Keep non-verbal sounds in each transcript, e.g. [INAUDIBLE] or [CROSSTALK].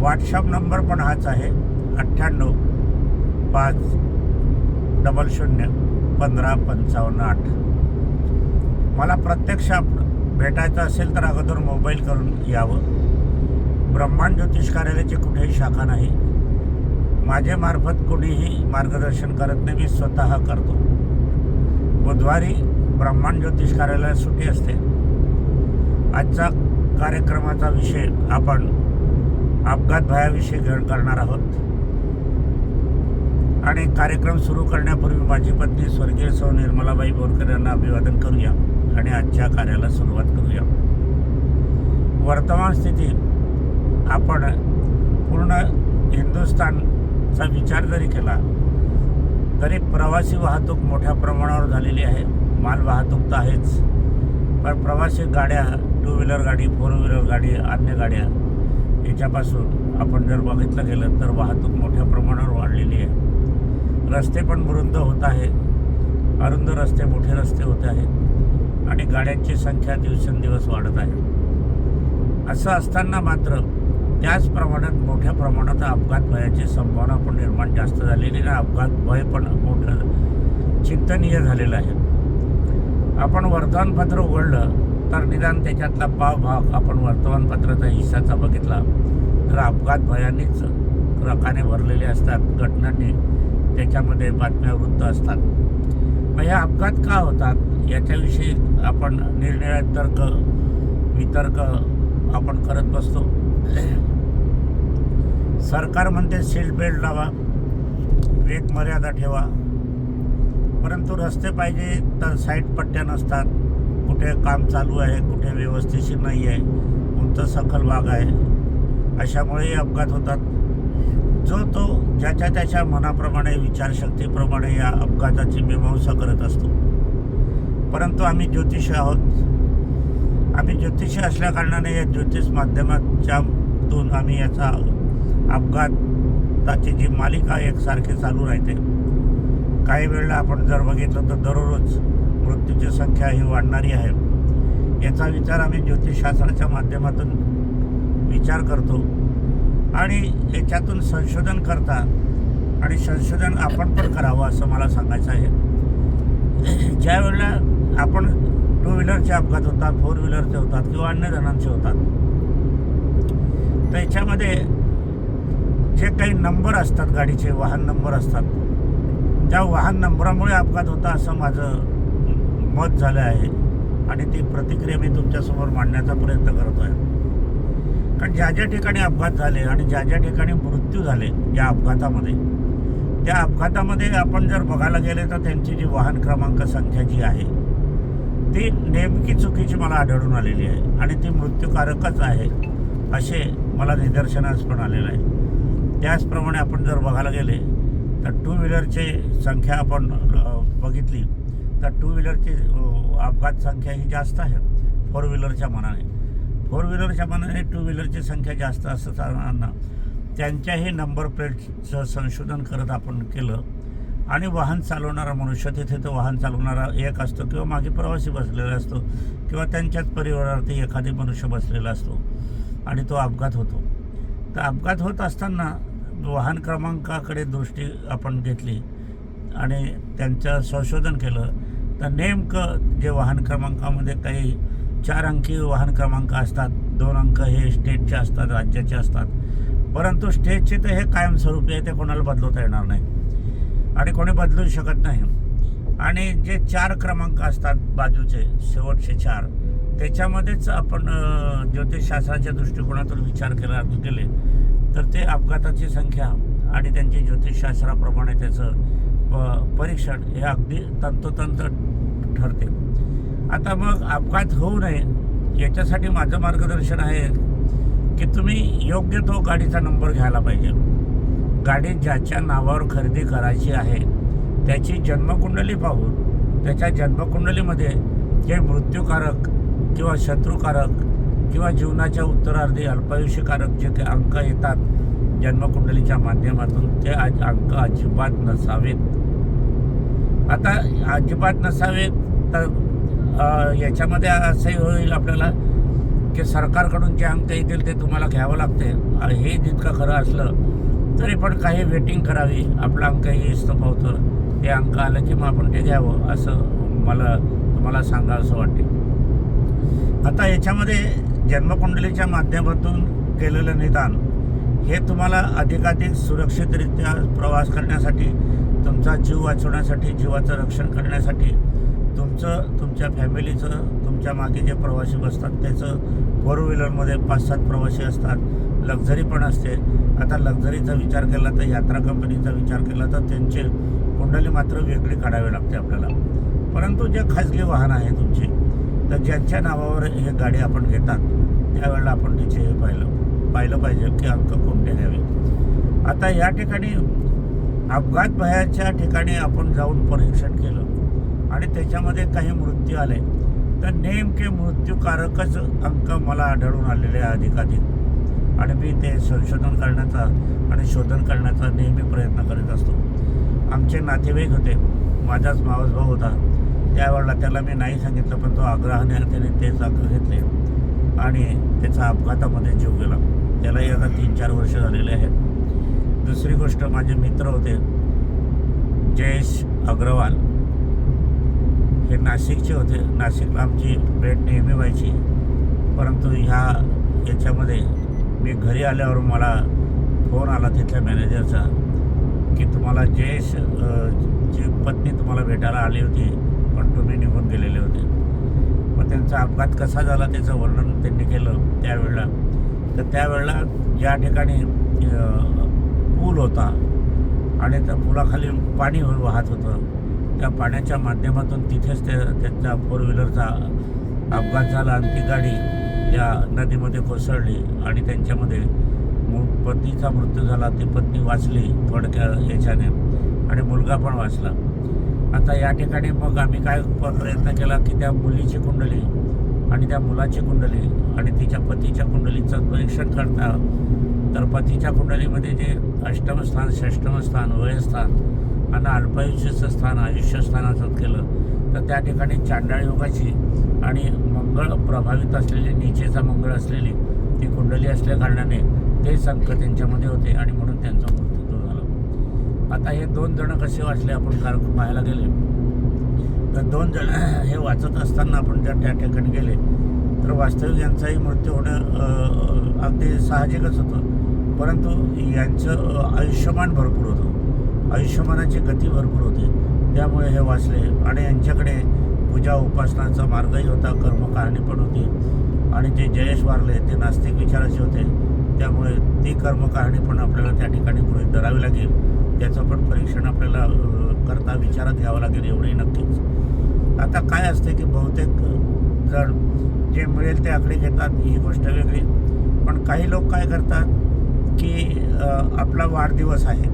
WhatsApp number पण हाच आहे. अठ्ठ्याण्णव पाच डबल शून्य पंधरा पंचावन्न आठ. मला प्रत्यक्ष आप- भेटायचं असेल तर अगोदर मोबाईल करून यावं. ब्रह्मांड ज्योतिष कार्यालयाची कुठेही शाखा नाही. माझ्यामार्फत कुणीही मार्गदर्शन करत नाही मी स्वतः करतो. बुधवारी ब्रह्मांड ज्योतिष कार्यालयात सुट्टी असते. आजचा कार्यक्रमाचा विषय आपण अपघात भयाविषयी घेऊन करणार आहोत. आणि कार्यक्रम सुरू करण्यापूर्वी माझी पत्नी स्वर्गीय सौ निर्मलाबाई बोरकर यांना अभिवादन करूया आणि आजच्या कार्याला सुरुवात करूया. वर्तमान स्थितीत आपण पूर्ण हिंदुस्थानचा विचार जरी केला तरी प्रवासी वाहतूक मोठ्या प्रमाणावर झालेली आहे. माल वाहतूक तर आहेच पण प्रवासी गाड्या टू व्हीलर गाडी फोर व्हीलर गाडी अन्य गाड्या याच्यापासून आपण जर बघितलं गेलं तर वाहतूक मोठ्या प्रमाणावर वाढलेली आहे. रस्ते पण वृंद होत आहे. अरुंद रस्ते मोठे रस्ते होत आहेत. आणि गाड्यांची संख्या दिवसेंदिवस वाढत आहे. असं असताना मात्र त्याच प्रमाणात मोठ्या प्रमाणात अपघात भयाची संभावना पण निर्माण जास्त झालेली आणि अपघात भय पण मोठं चिंतनीय झालेलं आहे. आपण वर्तमानपत्र उघडलं. तर निदान त्याच्यातला पाव भाग आपण वर्तमानपत्राचा हिस्साचा बघितला. तर अपघात भयानेच रकाने भरलेले असतात घटनांनी त्याच्यामध्ये बातम्या वृत्त असतात. मग हे अपघात का होतात? याच्याविषयी आपण निरनिराळे तर्क वितर्क आपण करत बसतो. सरकार म्हणते सीट बेल्ट लावा वेग मर्यादा ठेवा. परंतु रस्ते पाहिजे तर साईड पट्ट्या नसतात. कुठे काम चालू आहे कुठे व्यवस्थेशी नाही आहे उंच सखल भाग आहे अशामुळेही अपघात होतात. जो तो ज्याच्या त्याच्या मनाप्रमाणे विचारशक्तीप्रमाणे या अपघाताची मीमांसा करत असतो. परंतु आम्ही ज्योतिष आहोत. आम्ही ज्योतिषी असल्याकारणाने या ज्योतिष माध्यमाच्यातून आम्ही याचा अपघाताची जी मालिका एकसारखी चालू राहते. काही वेळेला आपण जर बघितलं तर दररोज मृत्यूची संख्या ही वाढणारी आहे. याचा विचार आम्ही ज्योतिषशास्त्राच्या माध्यमातून विचार करतो. आणि याच्यातून संशोधन करता आणि संशोधन आपण पण करावं असं मला सांगायचं आहे. ज्यावेळेला आपण टू व्हीलरचे अपघात होतात फोर व्हीलरचे होतात किंवा अन्य जणांचे होतात तर याच्यामध्ये जे काही नंबर असतात गाडीचे वाहन नंबर असतात त्या वाहन नंबरामुळे अपघात होता असं माझं मत झालं आहे आणि ती प्रतिक्रिया मी तुमच्यासमोर मांडण्याचा प्रयत्न करतो आहे कारण ज्या ज्या ठिकाणी अपघात झाले आणि ज्या ज्या ठिकाणी मृत्यू झाले या अपघातामध्ये त्या अपघातामध्ये आपण जर बघायला गेले तर त्यांची जी वाहन क्रमांक संख्या जी आहे ती नेमकी चुकीची मला आढळून आलेली आहे आणि ती मृत्यूकारकच आहे असे मला निदर्शनास पण आलेलं आहे. त्याचप्रमाणे आपण जर बघायला गेले तर टू व्हीलरची संख्या आपण बघितली. तर टू व्हीलरची अपघात संख्या ही जास्त आहे फोर व्हीलरच्या मनाने. फोर व्हीलरच्या मनाने टू व्हीलरची संख्या जास्त असताना त्यांच्याही नंबर प्लेटचं संशोधन करत आपण केलं. आणि वाहन चालवणारा मनुष्य तिथे तो वाहन चालवणारा एक असतो किंवा मागे प्रवासी बसलेला असतो किंवा त्यांच्याच परिवारावरती एखादी मनुष्य बसलेला असतो आणि तो अपघात होतो. तर अपघात होत असताना वाहन क्रमांकाकडे दृष्टी आपण घेतली आणि त्यांचं संशोधन केलं. तर नेमकं जे वाहन क्रमांकामध्ये काही चार अंकी वाहन क्रमांक असतात दोन अंक हे स्टेटचे असतात राज्याचे असतात. परंतु स्टेटचे तर हे कायमस्वरूपी आहे ते कोणाला बदलवता येणार नाही. आणि कोणी बदलू शकत नाही. आणि जे चार क्रमांक असतात बाजूचे शेवटचे चार त्याच्यामध्येच आपण ज्योतिषशास्त्राच्या दृष्टिकोनातून विचार केला केले तर ते अपघाताची संख्या आणि त्यांची ज्योतिषशास्त्राप्रमाणे त्याचं प- परीक्षण हे अगदी तंतोतंत ठरते. आता मग अपघात होऊ नये याच्यासाठी माझं मार्गदर्शन आहे की तुम्ही योग्य तो गाडीचा नंबर घ्यायला पाहिजे. गाडी ज्याच्या नावावर खरेदी करायची आहे त्याची जन्मकुंडली पाहून त्याच्या जन्मकुंडलीमध्ये जे मृत्यूकारक किंवा शत्रुकारक किंवा जीवनाच्या उत्तरार्धी अल्पायुष्यकारक जे काही अंक येतात जन्मकुंडलीच्या माध्यमातून ते आज अंक अजिबात नसावेत. आता अजिबात नसावेत तर याच्यामध्ये असंही होईल आपल्याला की सरकारकडून जे अंक येतील ते तुम्हाला घ्यावं लागते. हे जितकं खरं असलं तरी पण काही वेटिंग करावी. आपला अंक येईस पावतं ते अंक आलं की मग आपण ते घ्यावं असं मला तुम्हाला सांगा असं वाटते. आता याच्यामध्ये जन्मकुंडलीच्या माध्यमातून केलेलं निदान हे तुम्हाला अधिकाधिक सुरक्षितरित्या प्रवास करण्यासाठी तुमचा जीव वाचवण्यासाठी जीवाचं रक्षण करण्यासाठी तुमचं तुमच्या फॅमिलीचं तुमच्या मागे जे प्रवासी बसतात त्याचं फोर व्हीलरमध्ये पाच सात प्रवासी असतात. लक्झरी पण असते. आता लक्झरीचा विचार केला तर यात्रा कंपनीचा विचार केला तर त्यांचे कुंडली मात्र वेगळी काढावी लागते आपल्याला. परंतु जे खाजगी वाहन आहे तुमची तर ज्यांच्या नावावर हे गाडी आपण घेतात त्यावेळेला आपण तिचे हे पाहिलं पाहिलं पाहिजे की अंक कोणते घ्यावे. आता या ठिकाणी अपघात भयाच्या ठिकाणी आपण जाऊन परीक्षण केलं आणि त्याच्यामध्ये काही मृत्यू आले. तर नेमके मृत्यूकारकच अंक मला आढळून आलेले आहे अधिकाधिक. आणि मी ते संशोधन करण्याचा आणि शोधन करण्याचा नेहमी प्रयत्न करीत असतो. आमचे नातेवाईक होते. माझाच मावस भाऊ होता. त्यावेळेला त्याला मी नाही सांगितलं पण तो आग्रहाने त्याने तेच अंक घेतले. आणि त्याचा अपघातामध्ये जीव गेला. त्यालाही आता तीन चार वर्ष झालेले आहेत. दुसरी गोष्ट माझे मित्र होते जयेश अग्रवाल. हे नाशिकचे होते. नाशिकला आमची भेट नेहमी व्हायची. परंतु ह्या याच्यामध्ये मी घरी आल्यावर मला फोन आला तिथल्या मॅनेजरचा की तुम्हाला जयेश ची पत्नी तुम्हाला भेटायला आली होती पण तुम्ही निघून गेलेले होते. मग त्यांचा अपघात कसा झाला त्याचं वर्णन त्यांनी केलं त्यावेळेला. तर त्यावेळेला ज्या ठिकाणी पूल होता आणि त्या पुलाखाली पाणी वाहत होतं. त्या पाण्याच्या माध्यमातून तिथेच ते त्यांचा फोर व्हीलरचा अपघात झाला. आणि ती गाडी या नदीमध्ये कोसळली आणि त्यांच्यामध्ये मु- पत्नीचा मृत्यू झाला. ती पत्नी वाचली थोडक्या याच्याने आणि मुलगा पण वाचला. आता या ठिकाणी मग आम्ही काय प्रयत्न केला की त्या मुलीची कुंडली आणि त्या मुलाची कुंडली आणि तिच्या पतीच्या कुंडलीचं परीक्षण करता तर पतीच्या कुंडलीमध्ये जे अष्टमस्थान षष्टमस्थान वयस्थान आणि अल्पायुष्याचं स्थान आयुष्यस्थानाचं केलं. तर त्या ठिकाणी चांडाळ योगाची आणि मंगळ प्रभावित असलेली नीचेचा मंगळ असलेली ती कुंडली असल्या कारणाने ते संक त्यांच्यामध्ये होते आणि म्हणून त्यांचा मृत्यू झाला. आता हे दोन जण कसे वाचले आपण कार पाहायला गेले. तर दोन जण [CLEARS THROAT] हे वाचत असताना आपण जर त्या ठिकाणी गेले तर वास्तविक यांचाही मृत्यू होणं अगदी साहजिकच होतं. परंतु यांचं आयुष्यमान भरपूर होतं. आयुष्यमानाची गती भरपूर होती. त्यामुळे हे वाचले. आणि यांच्याकडे पूजा उपासनाचा मार्गही होता कर्मकारणी पण होती. आणि जे जयेश वारले ते नास्तिक विचाराचे होते. त्यामुळे ती कर्मकारणी पण आपल्याला त्या ठिकाणी गृहीत धरावी लागेल. त्याचं पण परीक्षण आपल्याला करता विचारात घ्यावं लागेल एवढंही नक्कीच. आता काय असते की बहुतेक जण जे मिळेल ते आकडे घेतात ही गोष्ट वेगळी. पण काही लोक काय करतात की आपला वाढदिवस आहे.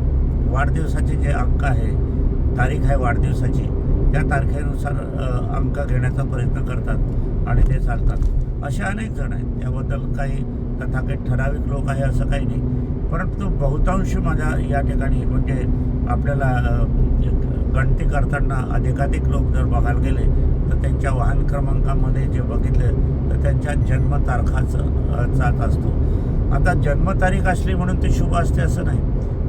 वाढदिवसाचे जे अंक आहे तारीख आहे वाढदिवसाची त्या तारखेनुसार अंक घेण्याचा प्रयत्न करतात आणि ते चालतात. असे अनेक जण आहेत. त्याबद्दल काही तथाकथित ठराविक लोक आहे असं काही नाही. परंतु बहुतांश माझ्या या ठिकाणी म्हणजे आपल्याला गणती करताना अधिकाधिक लोक जर बघायला गेले तर त्यांच्या वाहन क्रमांकामध्ये जे बघितले तर त्यांच्या जन्मतारखाच जात असतो. आता जन्मतारीख असली म्हणून ती शुभ असते असं नाही.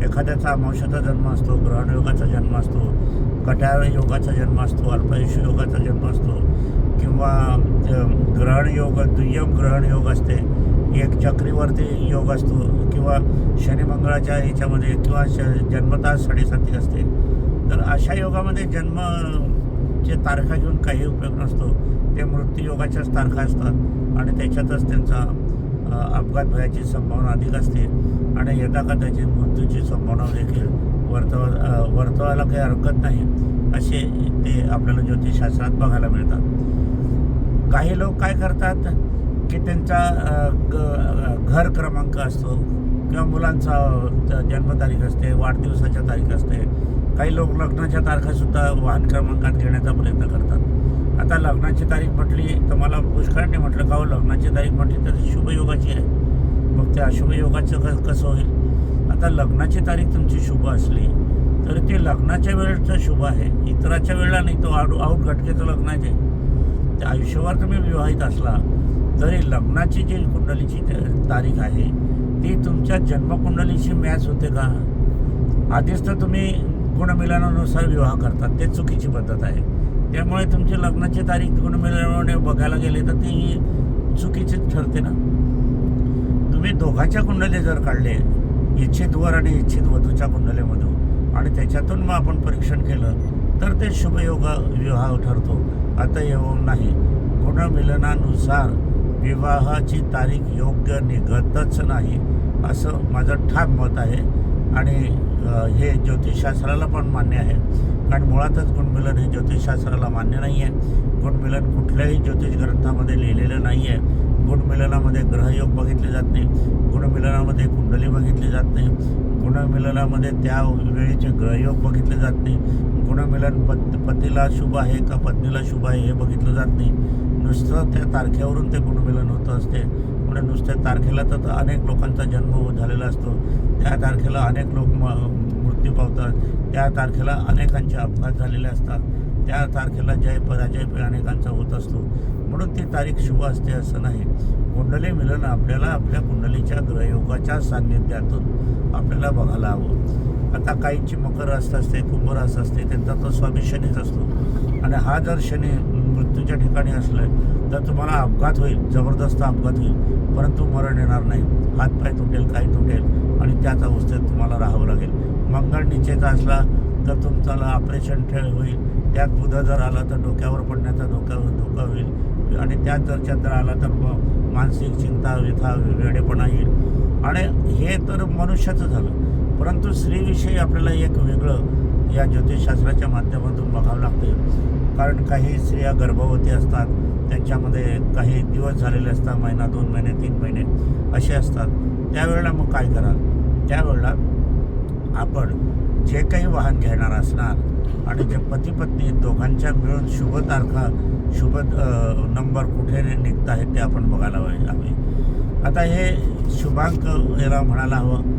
एखाद्याचा अमावस्याचा जन्म असतो ग्रहणयोगाचा जन्म असतो कटाळ योगाचा जन्म असतो अल्पायुष्य योगाचा जन्म असतो किंवा ग्रहणयोग दुय्यम ग्रहणयोग असते एक चक्रीवरती योग असतो किंवा शनिमंगळाच्या ह्याच्यामध्ये किंवा श जन्मतास साडेसाती असते. तर अशा योगामध्ये जन्म जे तारखा घेऊन काही उपयोग नसतो. ते मृत्यूयोगाच्याच तारखा असतात आणि त्याच्यातच त्यांचा अपघात भयाची संभावना अधिक असते आणि यथाकथाची मृत्यूची संभावना देखील वर्तवा वर्तवायला काही हरकत नाही असे ते आपल्याला ज्योतिषशास्त्रात बघायला मिळतात. काही लोक काय करतात की त्यांचा ग- घर क्रमांक असतो किंवा मुलांचा जन्मतारीख असते वाढदिवसाच्या तारीख असते. काही लोक लग्नाच्या तारखासुद्धा वाहन क्रमांकात घेण्याचा प्रयत्न करतात. आता लग्नाची तारीख म्हटली तर मला पुष्कळाने म्हटलं का हो लग्नाची तारीख म्हटली तर ती शुभयोगाची आहे. मग त्या अशुभयोगाचं क कसं होईल? आता लग्नाची तारीख तुमची शुभ असली तर ते लग्नाच्या वेळेचं शुभ आहे. इतराच्या वेळेला नाही तो आडू आऊट घटकेचं लग्न आहे ते. आयुष्यभर तुम्ही विवाहित असला तरी लग्नाची जी कुंडलीची त- तारीख आहे ती तुमच्या जन्मकुंडलीशी मॅच होते का? आधीच तर तुम्ही गुणमिलनानुसार विवाह करतात ते चुकीची पद्धत आहे. त्यामुळे तुमची लग्नाची तारीख गुणमिलनाने बघायला गेले तर ती चुकीचीच ठरते ना? तुम्ही दोघांच्या कुंडले जर काढले इच्छित वर आणि इच्छित वधूच्या कुंडलेमधून आणि त्याच्यातून मग आपण परीक्षण केलं तर ते शुभयोग विवाह ठरतो. आता येऊन नाही. गुणमिलनानुसार विवाहाची तारीख योग्य निघतच नाही असं माझं ठाम मत आहे. आणि हे ज्योतिषशास्त्राला पण मान्य आहे. कारण मुळातच गुणमिलन हे ज्योतिषशास्त्राला मान्य नाही आहे. गुणमिलन कुठल्याही ज्योतिष ग्रंथामध्ये लिहिलेलं नाही आहे. गुणमिलनामध्ये ग्रहयोग बघितले जात नाही. गुणमिलनामध्ये कुंडली बघितली जात नाही. गुणमिलनामध्ये त्या वेळेचे ग्रहयोग बघितले जात नाही. गुणमिलन पत पतीला शुभ आहे का पत्नीला शुभ आहे हे बघितलं जात नाही. नुसतं त्या तारखेवरून ते गुणमिलन होतं असते. म्हणजे नुसत्या तारखेला तर अनेक लोकांचा जन्म झालेला असतो. त्या तारखेला अनेक लोक म मृत्यू पावतात. त्या तारखेला अनेकांचे अपघात झालेले असतात. त्या तारखेला जय पराजय अनेकांचा होत असतो. म्हणून ती तारीख शुभ असते असं नाही. कुंडली मिलन आपल्याला आपल्या कुंडलीच्या ग्रहयोगाच्या सान्निध्यातून आपल्याला बघायला हवं. आता काहींची मकर रास असते कुंभ रास असते त्यांचा तो स्वामी शनीच असतो. आणि हा जर शनी मृत्यूच्या ठिकाणी असलं तर तुम्हाला अपघात होईल जबरदस्त अपघात होईल. परंतु मरण येणार नाही. हातपाय तुटेल काही तुटेल आणि त्याच अवस्थेत तुम्हाला राहावं लागेल. मंगळ निचेचा असला तर तुमचाला ऑपरेशन ठेळ होईल. त्यात बुध जर आला तर डोक्यावर पडण्याचा धोका धोका होईल. आणि त्यात जर चंद्र आला तर मग मानसिक चिंता व्यथा वेडेपणा येईल. आणि हे तर मनुष्याचं झालं. परंतु स्त्रीविषयी आपल्याला एक वेगळं या ज्योतिषशास्त्राच्या माध्यमातून बघावं लागते कारण काही स्त्रिया गर्भवती असतात. त्यांच्यामध्ये काही दिवस झालेले असतात. महिना दोन महिने तीन महिने असे असतात. त्यावेळेला मग काय कराल? त्यावेळेला आपण जे काही वाहन घेणार असणार आणि जे पती पत्नी दोघांच्या मिळून शुभ तारखा शुभ नंबर कुठे निघत आहेत ते आपण बघायला हवे आता हे शुभांक याला म्हणायला हवं.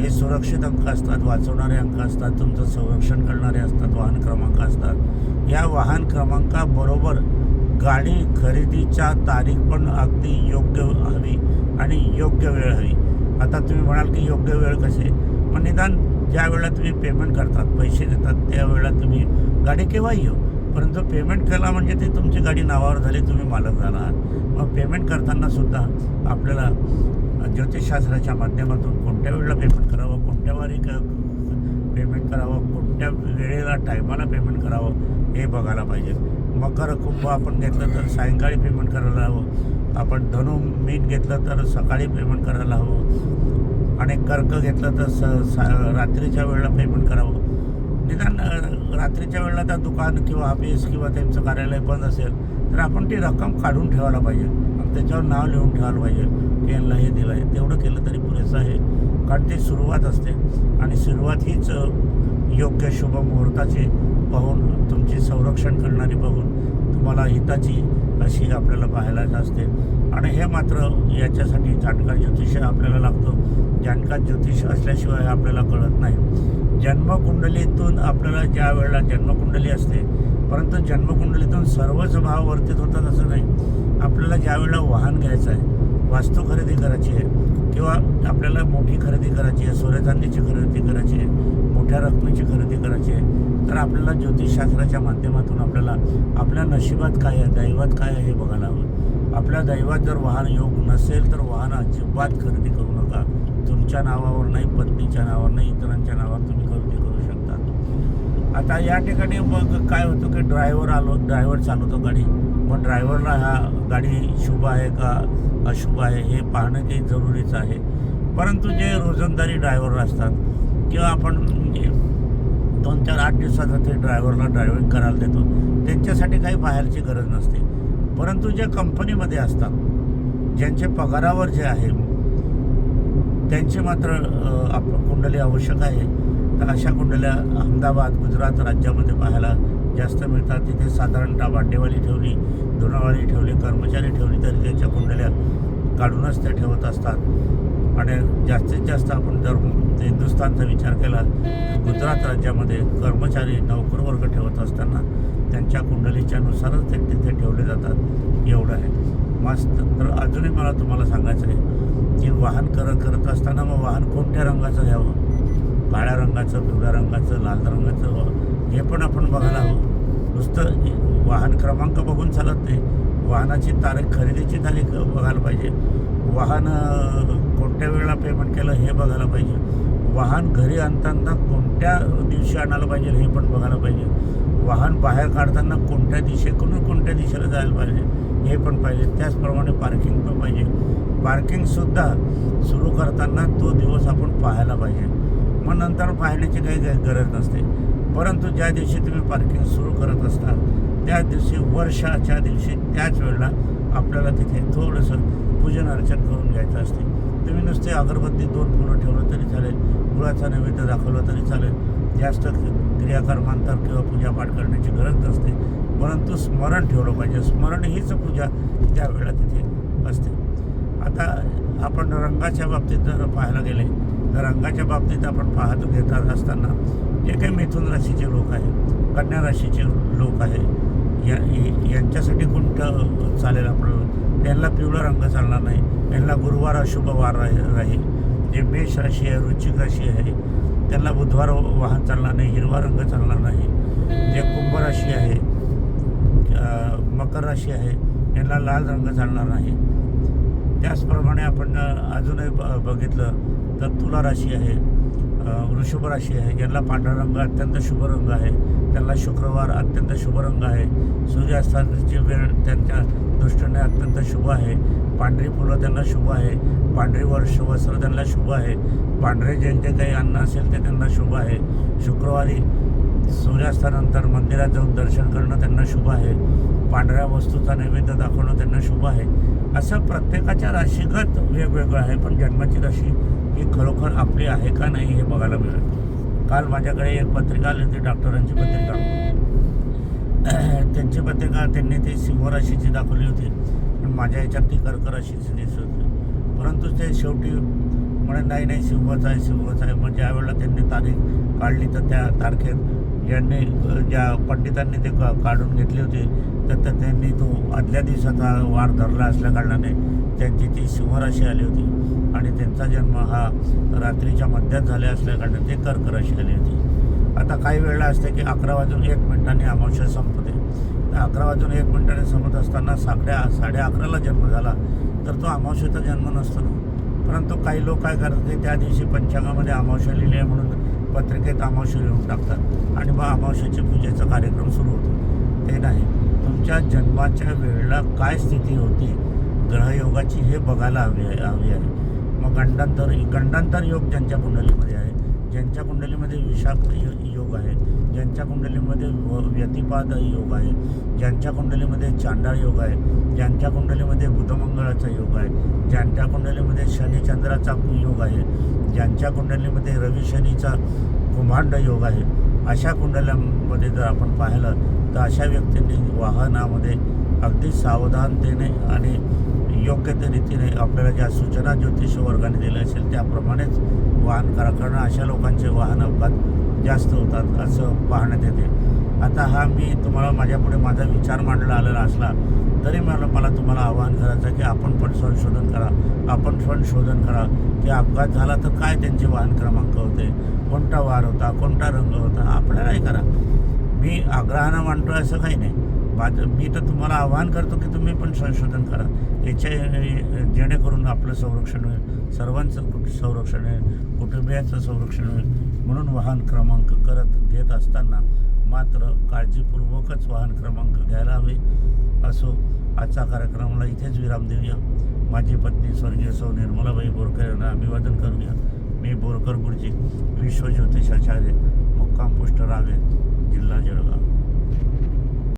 हे सुरक्षित अंक असतात वाचवणारे अंक असतात तुमचं संरक्षण करणारे असतात वाहन क्रमांक असतात. या वाहन क्रमांकाबरोबर गाडी खरेदीच्या तारीख पण अगदी योग्य हवी आणि योग्य वेळ हवी. आता तुम्ही म्हणाल की योग्य वेळ कसे पण निदान ज्या वेळेला तुम्ही पेमेंट करतात पैसे देतात त्यावेळेला तुम्ही गाडी केव्हाही येऊ. परंतु पेमेंट केला म्हणजे ती तुमची गाडी नावावर झाली तुम्ही मालक झाला आहात मग पेमेंट करताना सुद्धा आपल्याला ज्योतिषशास्त्राच्या माध्यमातून कोणत्या वेळेला पेमेंट करावं कोणत्या वारी पेमेंट करावं कोणत्या वेळेला टायमाला पेमेंट करावं हे बघायला पाहिजे. मकर कुंभ आपण घेतलं तर सायंकाळी पेमेंट करायला हवं. आपण धनु मीन घेतलं तर सकाळी पेमेंट करायला हवं. आणि कर्क घेतलं तर स सा रात्रीच्या वेळेला पेमेंट करावं. निदान रात्रीच्या वेळेला त्या दुकान किंवा ऑफिस किंवा त्यांचं कार्यालय बंद असेल तर आपण ती रक्कम काढून ठेवायला पाहिजे. आणि त्याच्यावर नाव लिहून ठेवायला पाहिजे की यांना हे दिलं आहे तेवढं केलं तरी पुरेसं आहे. कारण ती सुरुवात असते. आणि सुरुवात हीच योग्य शुभ मुहूर्ताची पाहून तुमची संरक्षण करणारी पाहून तुम्हाला हिताची अशी आपल्याला पाहायला असते आणि हे मात्र याच्यासाठी जाणकार ज्योतिष आपल्याला लागतो. जाणकार ज्योतिष असल्याशिवाय आपल्याला कळत नाही. जन्मकुंडलीतून आपल्याला ज्या वेळेला जन्मकुंडली असते परंतु जन्मकुंडलीतून सर्वच भाव वर्तित होतात असं नाही. आपल्याला ज्या वेळेला वाहन घ्यायचं आहे वास्तू खरेदी करायची आहे किंवा आपल्याला मोठी खरेदी करायची आहे सूर्यचांदीची खरेदी करायची आहे मोठ्या रकमेची खरेदी करायची आहे तर आपल्याला ज्योतिषशास्त्राच्या माध्यमातून आपल्याला आपल्या नशिबात काय आहे दैवात काय आहे हे बघायला हवं. आपल्या दैवात जर वाहन योग नसेल तर वाहन अजिबात खरेदी करू नका. तुमच्या नावावर नाही पत्नीच्या नावावर नाही इतरांच्या नावावर तुम्ही खरेदी करू शकता. आता या ठिकाणी मग काय होतं की ड्रायव्हर आलो ड्रायव्हर चालवतो गाडी. मग ड्रायव्हरला हा गाडी शुभ आहे का अशुभ आहे हे पाहणं काही जरुरीचं आहे. परंतु जे रोजंदारी ड्रायव्हर असतात किंवा आपण दोन चार आठ दिवसाचा ते ड्रायव्हरला ड्रायव्हिंग करायला देतो. त्यांच्यासाठी काही बाहेरची गरज नसते. परंतु जे कंपनीमध्ये असतात ज्यांचे पगारावर जे आहे त्यांची मात्र आप कुंडली आवश्यक आहे. तर अशा कुंडल्या अहमदाबाद गुजरात राज्यामध्ये पाहायला जास्त मिळतात. तिथे साधारणतः भांडेवाली ठेवली धुणावाली ठेवली कर्मचारी ठेवली तरी त्यांच्या कुंडल्या काढूनच ते ठेवत असतात. आणि जास्तीत जास्त आपण जर हिंदुस्थानचा विचार केला तर गुजरात राज्यामध्ये कर्मचारी नोकर वर्ग ठेवत असताना त्यांच्या कुंडलीच्या नुसारच ते तिथे ठेवले जातात. एवढं आहे. मस्त. तर अजूनही मला तुम्हाला सांगायचं आहे की वाहन करत करत असताना मग वाहन कोणत्या रंगाचं घ्यावं? काळ्या रंगाचं पिवळ्या रंगाचं लाल रंगाचं हो. हे. पण आपण बघायला हवं. नुसतं वाहन क्रमांक बघून चालत नाही. वाहनाची तारीख खरेदीची तारीख बघायला पाहिजे. वाहन कोणत्या वेळेला पेमेंट केलं हे बघायला पाहिजे. वाहन घरी आणताना कोणत्या दिवशी आणायला पाहिजे हे पण बघायला पाहिजे. वाहन बाहेर काढताना कोणत्या दिशेकडून कोणत्या दिशेला जायला पाहिजे हे पण पाहिजे. त्याचप्रमाणे पार्किंग पण पाहिजे. पार्किंगसुद्धा सुरू करताना तो दिवस आपण पाहायला पाहिजे. मग नंतर पाहण्याची काही गरज नसते. परंतु ज्या दिवशी तुम्ही पार्किंग सुरू करत असता त्या दिवशी वर्षाच्या दिवशी त्याच वेळेला आपल्याला तिथे थोडंसं पूजन अर्चन करून घ्यायचं असते. तुम्ही नुसते अगरबत्ती दोन फुलं ठेवलं तरी चालेल गुळाचा नैवेद्य दाखवलं तरी चालेल. जास्त क्रियाकर्मांतर किंवा पूजापाठ करण्याची गरज नसते. परंतु स्मरण ठेवलं पाहिजे. स्मरण हीच पूजा त्यावेळेला तिथे असते. आता आपण रंगाच्या बाबतीत जर पाहायला गेले तर रंगाच्या बाबतीत आपण पाहत घेतात असताना जे काही मिथुन राशीचे लोक आहे कन्या राशीचे लोक आहे. या यांच्यासाठी कोणतं चालेल आपलं त्यांना पिवळा रंग चालणार नाही. यांना गुरुवार अशुभ वार राही राहील जे मेष राशी आहे वृश्चिक राशी आहे त्यांना बुधवार वाहन चालणार नाही हिरवा रंग चालणार नाही. जे कुंभ राशी आहे मकर राशी आहे यांना लाल रंग चालणार नाही. त्याचप्रमाणे आपण अजूनही ब बघितलं तर तुला राशी आहे. वृषभ राशी आहे. ज्यांना पांढरा रंग अत्यंत शुभ रंग आहे. त्यांना शुक्रवार अत्यंत शुभ रंग आहे. सूर्यास्ताची वेळ त्यांच्या दृष्टीने अत्यंत शुभ आहे. पांढरी फुलं त्यांना शुभ आहे. पांढरी वर्ष वस्त्र त्यांना शुभ आहे. पांढरे जे जे काही अन्न असेल ते त्यांना शुभ आहे. शुक्रवारी सूर्यास्तानंतर मंदिरात जाऊन दर्शन करणं त्यांना शुभ आहे. पांढऱ्या वस्तूचा नैवेद्य दाखवणं त्यांना शुभ आहे. असं प्रत्येकाच्या राशीगत वेगवेगळं आहे. पण जन्माची राशी ती खरोखर आपली आहे का नाही हे बघायला मिळेल. काल माझ्याकडे एक पत्रिका आली होती डॉक्टरांची पत्रिका. त्यांची पत्रिका त्यांनी ती सिंहराशीची दाखवली होती. पण माझ्या ह्याच्यात ती कर्कराशीची दिसत होती. परंतु ते शेवटी म्हणे नाही नाही सिंहच आहे सिंहच आहे. मग ज्या वेळेला त्यांनी तारीख काढली तर त्या तारखेत ज्यांनी ज्या पंडितांनी ते काढून घेतली होती तर त्या- त्यांनी तो आदल्या दिवसाचा वार धरला असल्या कारणाने त्यांची ती सिंहराशी आली होती. आणि त्यांचा जन्म हा रात्रीच्या मध्यात झाल्या असल्याकारणाने ते कर्क राशी आली होती. आता काही वेळा असते की अकरा वाजून एक मिनिटांनी अमावश्य संपते. तर अकरा वाजून एक मिनिटाने संपत असताना साडे साडे अकराला जन्म झाला तर तो अमावश्येचा जन्म नसतो. ना परंतु काही लोक काय करतात की त्या दिवशी पंचांगामध्ये अमावश्या लिहिली आहे म्हणून पत्रिकेत अमावश्य लिहून टाकतात आणि मग अमावश्याच्या पूजेचा कार्यक्रम सुरू होतो. ते नाही. तुमच्या जन्माच्या वेळेला काय स्थिती होती? ग्रहयोगाची हे बघायला हवी आहे हवी आहे. गंडांतर गंडांतर योग ज्यांच्या कुंडलीमध्ये आहे ज्यांच्या कुंडलीमध्ये विषाक्त योग आहे ज्यांच्या कुंडलीमध्ये व- योग आहे ज्यांच्या कुंडलीमध्ये चांडाळ योग आहे ज्यांच्या कुंडलीमध्ये बुधमंगळाचा योग आहे ज्यांच्या कुंडलीमध्ये शनिचंद्राचा योग आहे ज्यांच्या कुंडलीमध्ये रवी शनीचा कुंभांड योग आहे अशा कुंडल्यांमध्ये जर आपण पाहिलं तर अशा व्यक्तींनी वाहनामध्ये अगदी सावधानतेने आणि योग्य त्या रीतीने आपल्याला ज्या सूचना ज्योतिष वर्गाने दिल्या असेल त्याप्रमाणेच वाहन करा. कारण अशा लोकांचे वाहन अपघात जास्त होतात असं पाहण्यात येते. आता हा मी तुम्हाला माझ्यापुढे माझा विचार मांडला आलेला असला तरी मला मला तुम्हाला आवाहन करायचं की आपण पण संशोधन करा. आपण पण शोधन करा की अपघात झाला तर काय त्यांचे वाहन क्रमांक होते? कोणता वार होता? कोणता रंग होता? आपल्यालाही करा. मी आग्रहानं मांडतो असं काही नाही. माझं मी तर तुम्हाला आवाहन करतो की तुम्ही पण संशोधन करा. त्याच्या जेणेकरून आपलं संरक्षण होईल. सर्वांचं संरक्षण होईल. कुटुंबियांचं संरक्षण होईल. म्हणून वाहन क्रमांक करत घेत असताना मात्र काळजीपूर्वकच वाहन क्रमांक घ्यायला हवे. असो आजचा कार्यक्रमाला इथेच विराम देऊया. माझी पत्नी स्वर्गीय सौ निर्मलाबाई बोरकर यांना अभिवादन करूया. मी बोरकर गुरुजी विश्वज्योतिषाचार्य मुक्काम पोस्ट रागे जिल्हा जळगाव.